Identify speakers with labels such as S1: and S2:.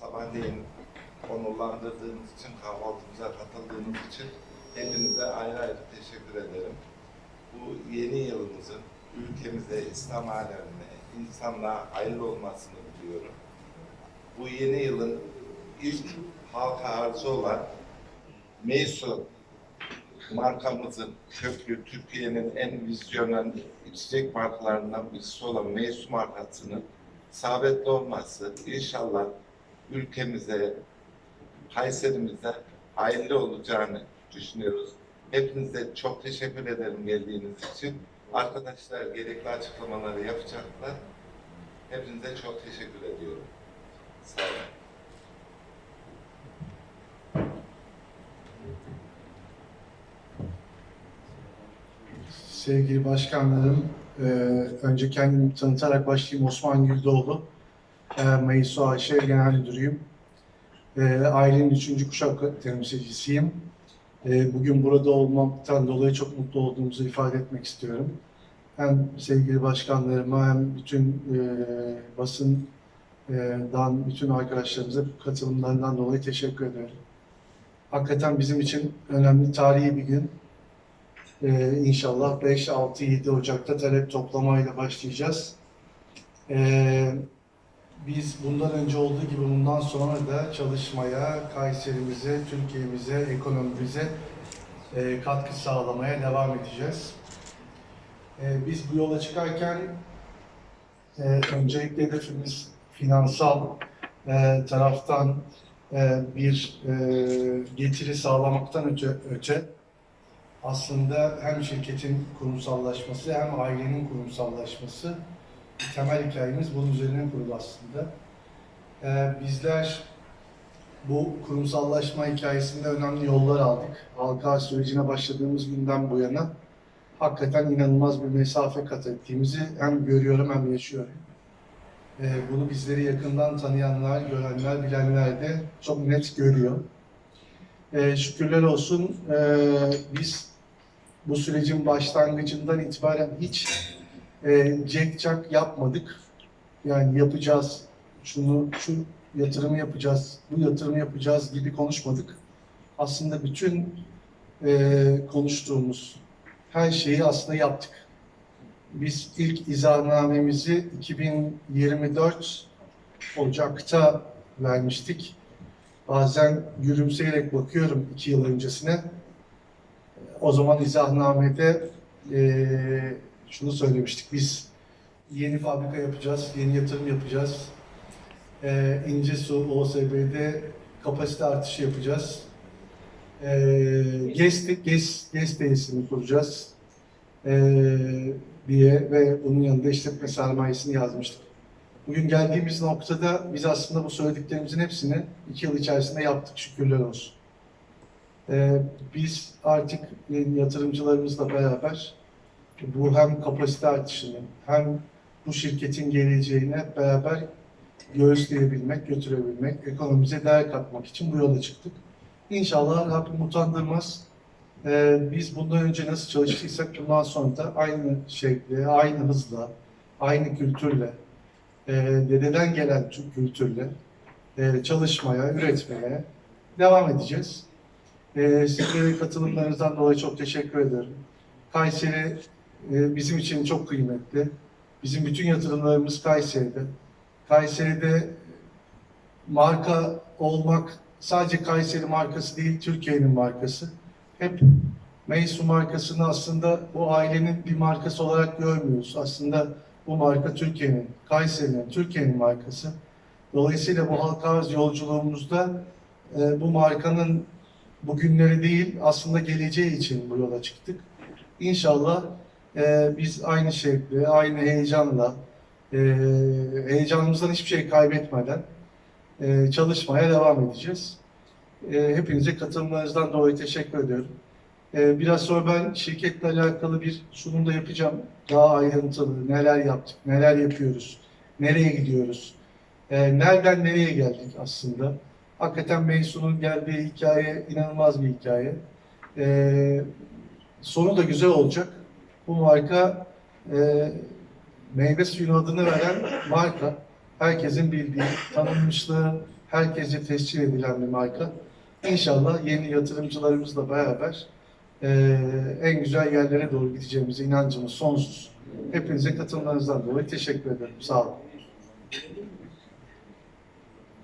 S1: sabahleyin onurlandırdığınız için, kahvaltımıza katıldığınız için hepinize ayrı ayrı teşekkür ederim. Bu yeni yılımızın ülkemize, İslam alemine, insanlığa hayırlı olmasını diliyorum. Bu yeni yılın ilk halka arzı olan Meysu markamızın köklü Türkiye'nin en vizyoner içecek markalarından birisi olan Meysu markasının sabitli olması inşallah ülkemize, Kayserimize hayırlı olacağını düşünüyoruz. Hepinize çok teşekkür ederim geldiğiniz için. Arkadaşlar gerekli açıklamaları yapacaklar. Hepinize çok teşekkür ediyorum. Sağ olun.
S2: Sevgili başkanlarım, e, önce kendimi tanıtarak başlayayım. Osman Güldoğdu, e, Meysu Ayşe Genel Müdürüyüm. E, ailenin üçüncü kuşak temsilcisiyim. E, bugün burada olmaktan dolayı çok mutlu olduğumuzu ifade etmek istiyorum. Hem sevgili başkanlarıma hem bütün e, basından bütün arkadaşlarımıza katılımlarından dolayı teşekkür ediyorum. Hakikaten bizim için önemli tarihi bir gün. Ee, inşallah 5, 6, 7 Ocak'ta talep toplamayla başlayacağız. Ee, biz bundan önce olduğu gibi bundan sonra da çalışmaya, Kayserimize, Türkiye'mize, ekonomimize e, katkı sağlamaya devam edeceğiz. Ee, biz bu yola çıkarken e, öncelikle hedefimiz finansal e, taraftan e, bir e, getiri sağlamaktan öte, öte aslında hem şirketin kurumsallaşması hem ailenin kurumsallaşması temel hikayemiz bunun üzerine kurulu aslında. Ee, bizler bu kurumsallaşma hikayesinde önemli yollar aldık. Halka sürecine başladığımız günden bu yana hakikaten inanılmaz bir mesafe kat ettiğimizi hem görüyorum hem yaşıyorum. Ee, bunu bizleri yakından tanıyanlar, görenler, bilenler de çok net görüyor. Ee, şükürler olsun ee, biz bu sürecin başlangıcından itibaren hiç e, cek yapmadık. Yani yapacağız, şunu, şu yatırımı yapacağız, bu yatırımı yapacağız gibi konuşmadık. Aslında bütün e, konuştuğumuz her şeyi aslında yaptık. Biz ilk izahnamemizi 2024 Ocak'ta vermiştik. Bazen gülümseyerek bakıyorum iki yıl öncesine. O zaman izahnamede eee şunu söylemiştik. Biz yeni fabrika yapacağız, yeni yatırım yapacağız. Eee İncesu OSB'de kapasite artışı yapacağız. Eee GES, GES, GES tesisini kuracağız. Eee diye ve bunun yanında işletme sermayesini yazmıştık. Bugün geldiğimiz noktada biz aslında bu söylediklerimizin hepsini iki yıl içerisinde yaptık şükürler olsun. Ee, biz artık yatırımcılarımızla beraber bu hem kapasite artışını hem bu şirketin geleceğini beraber göğüsleyebilmek, götürebilmek, ekonomimize değer katmak için bu yola çıktık. İnşallah Rabbim utandırmaz. Ee, biz bundan önce nasıl çalıştıysak bundan sonra da aynı şekilde, aynı hızla, aynı kültürle, e, dededen gelen Türk kültürle e, çalışmaya, üretmeye devam edeceğiz. E, sizlere katılımlarınızdan dolayı çok teşekkür ederim. Kayseri e, bizim için çok kıymetli. Bizim bütün yatırımlarımız Kayseri'de. Kayseri'de marka olmak sadece Kayseri markası değil, Türkiye'nin markası. Hep Meysu markasını aslında bu ailenin bir markası olarak görmüyoruz. Aslında bu marka Türkiye'nin, Kayseri'nin, Türkiye'nin markası. Dolayısıyla bu halka arz yolculuğumuzda e, bu markanın bugünleri değil aslında geleceği için bu yola çıktık. İnşallah e, biz aynı şekilde, aynı heyecanla, e, heyecanımızdan hiçbir şey kaybetmeden e, çalışmaya devam edeceğiz. E, hepinize katılımlarınızdan dolayı teşekkür ediyorum. Biraz sonra ben şirketle alakalı bir sunum da yapacağım. Daha ayrıntılı, neler yaptık, neler yapıyoruz, nereye gidiyoruz, nereden nereye geldik aslında. Hakikaten Meysun'un geldiği hikaye inanılmaz bir hikaye. Sonu da güzel olacak. Bu marka e, meyve suyun adını veren marka. Herkesin bildiği, tanınmışlığı, herkese tescil edilen bir marka. İnşallah yeni yatırımcılarımızla beraber e, en güzel yerlere doğru gideceğimize inancımız sonsuz. Hepinize katılımlarınızdan dolayı teşekkür ederim. Sağ olun.